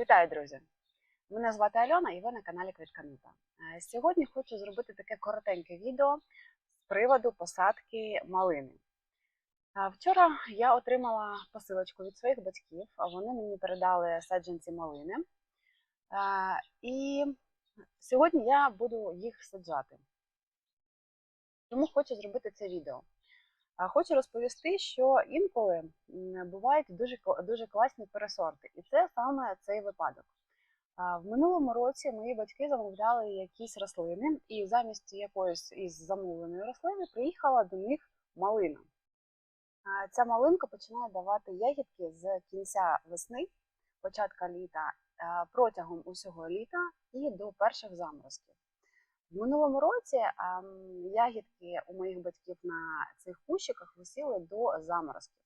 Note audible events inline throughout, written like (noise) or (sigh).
Вітаю, друзі! Мене звати Альона і ви на каналі Квітканута. Е, Сьогодні хочу зробити таке коротеньке відео з приводу посадки малини. Е, Вчора я отримала посилочку від своїх батьків, а вони мені передали саджанці малини. Е, І сьогодні я буду їх саджати. Тому хочу зробити це відео. Хочу розповісти, що інколи бувають дуже дуже класні пересорти, і це саме цей випадок. В минулому році мої батьки замовляли якісь рослини, і замість якоїсь із замовленої рослини приїхала до них малина. Ця малинка починає давати ягідки з кінця весни, початка літа, протягом усього літа і до перших заморозків. В минулому році ем, ягідки у моїх батьків на цих кущиках висіли до заморозків.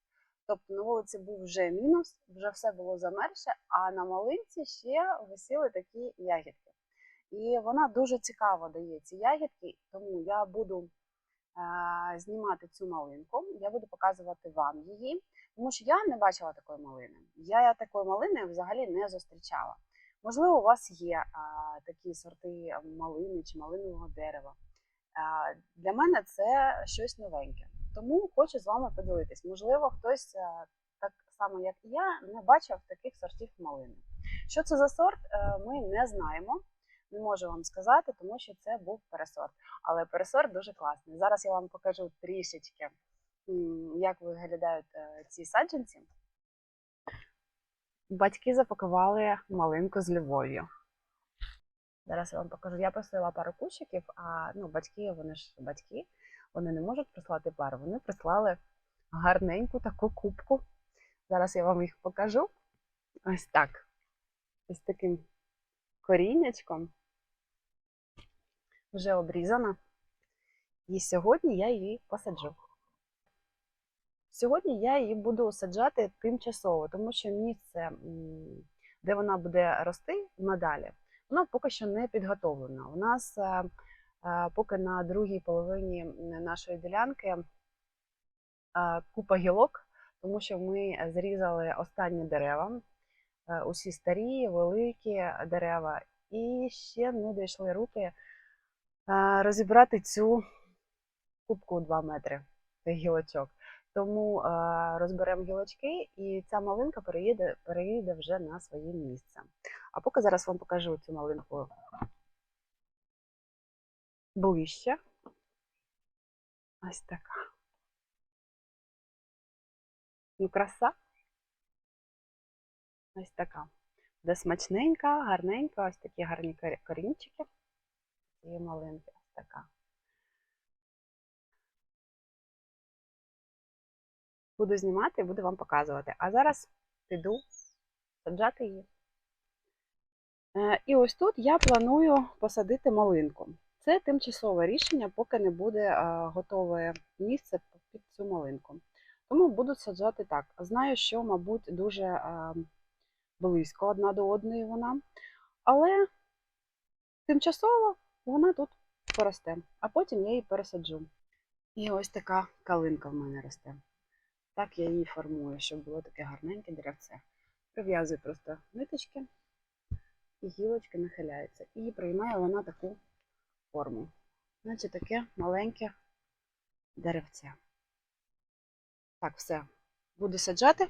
Тобто на вулиці був вже мінус, вже все було замерше, а на малинці ще висіли такі ягідки. І вона дуже цікаво дає ці ягідки, тому я буду е, знімати цю малинку, я буду показувати вам її, тому що я не бачила такої малини. Я такої малини взагалі не зустрічала. Можливо, у вас є а, такі сорти малини чи малинового дерева. А, для мене це щось новеньке. Тому хочу з вами поділитись. Можливо, хтось так само, як і я, не бачив таких сортів малини. Що це за сорт, е, ми не знаємо. Не можу вам сказати, тому що це був пересорт. Але пересорт дуже класний. Зараз я вам покажу трішечки, як виглядають е, ці саджанці. Батьки запакували малинку з любов'ю. Зараз я вам покажу. Я просила пару кущиків, а ну, батьки, вони ж батьки, вони не можуть прислати пару. Вони прислали гарненьку таку кубку. Зараз я вам їх покажу. Ось так. Ось таким коріннячком. Вже обрізана. І сьогодні я її посаджу. Сьогодні я її буду саджати тимчасово, тому що місце, де вона буде рости надалі, воно поки що не підготовлено. У нас е, е, поки на другій половині нашої ділянки е, купа гілок, тому що ми зрізали останні дерева, усі старі, великі дерева, і ще не дійшли руки розібрати цю кубку 2 метри гілочок. Тому е, розберемо гілочки, і ця малинка переїде, переїде вже на своє місце. А поки зараз вам покажу цю малинку ближче. Ось така. Ну, краса. Ось така. Буде смачненька, гарненька, ось такі гарні корінчики цієї малинки. Ось така. Буду знімати і буду вам показувати. А зараз піду саджати її. Е, І ось тут я планую посадити малинку. Це тимчасове рішення, поки не буде е, готове місце під цю малинку. Тому буду саджати так. Знаю, що, мабуть, дуже е, близько одна до одної вона, але тимчасово вона тут поросте, а потім я її пересаджу. І ось така калинка в мене росте. Так я її формую, щоб було таке гарненьке деревце. Прив'язую просто ниточки, і гілочки нахиляються. І приймає вона таку форму. Значить, таке маленьке деревце. Так, все. Буду саджати.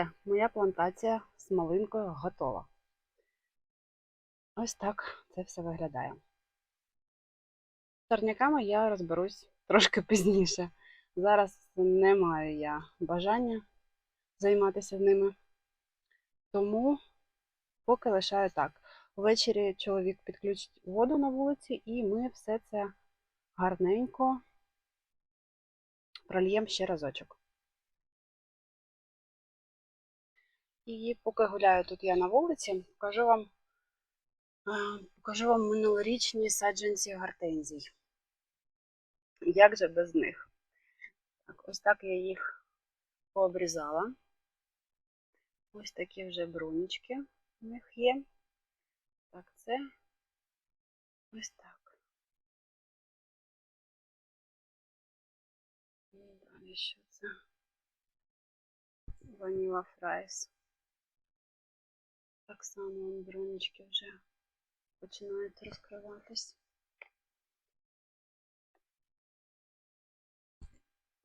Все, моя плантація з малинкою готова. Ось так це все виглядає. З сорняками я розберусь трошки (laughs) пізніше. Зараз не маю я бажання займатися ними. Тому поки лишаю так. Ввечері чоловік підключить воду на вулиці, і ми все це гарненько прольємо ще разочок. І поки гуляю тут я на вулиці, покажу вам, е, покажу вам минулорічні саджанці гортензій. Як же без них? Так, ось так я їх пообрізала. Ось такі вже брунічки у них є. Так, це ось так. І далі що це? Ваніла фрайс. Так само вон брунічки вже починають розкриватись.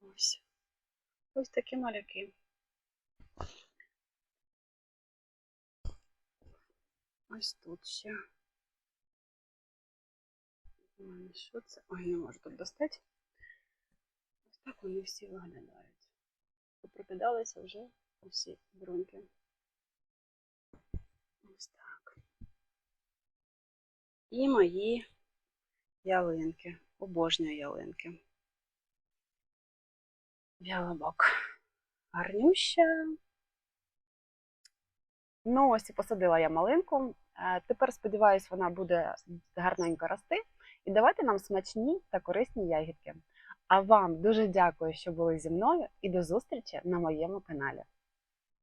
Ось. Ось такі малюки. Ось тут ще. Що це? Ой, не можу тут достати. Ось так вони всі виглядають. Прокидалися вже усі бруньки. Ось так. І мої ялинки. Обожнюю ялинки. Ялобок. Гарнюща. Ну, ось і посадила я малинку. Е, Тепер, сподіваюсь, вона буде гарненько рости і давати нам смачні та корисні ягідки. А вам дуже дякую, що були зі мною, і до зустрічі на моєму каналі.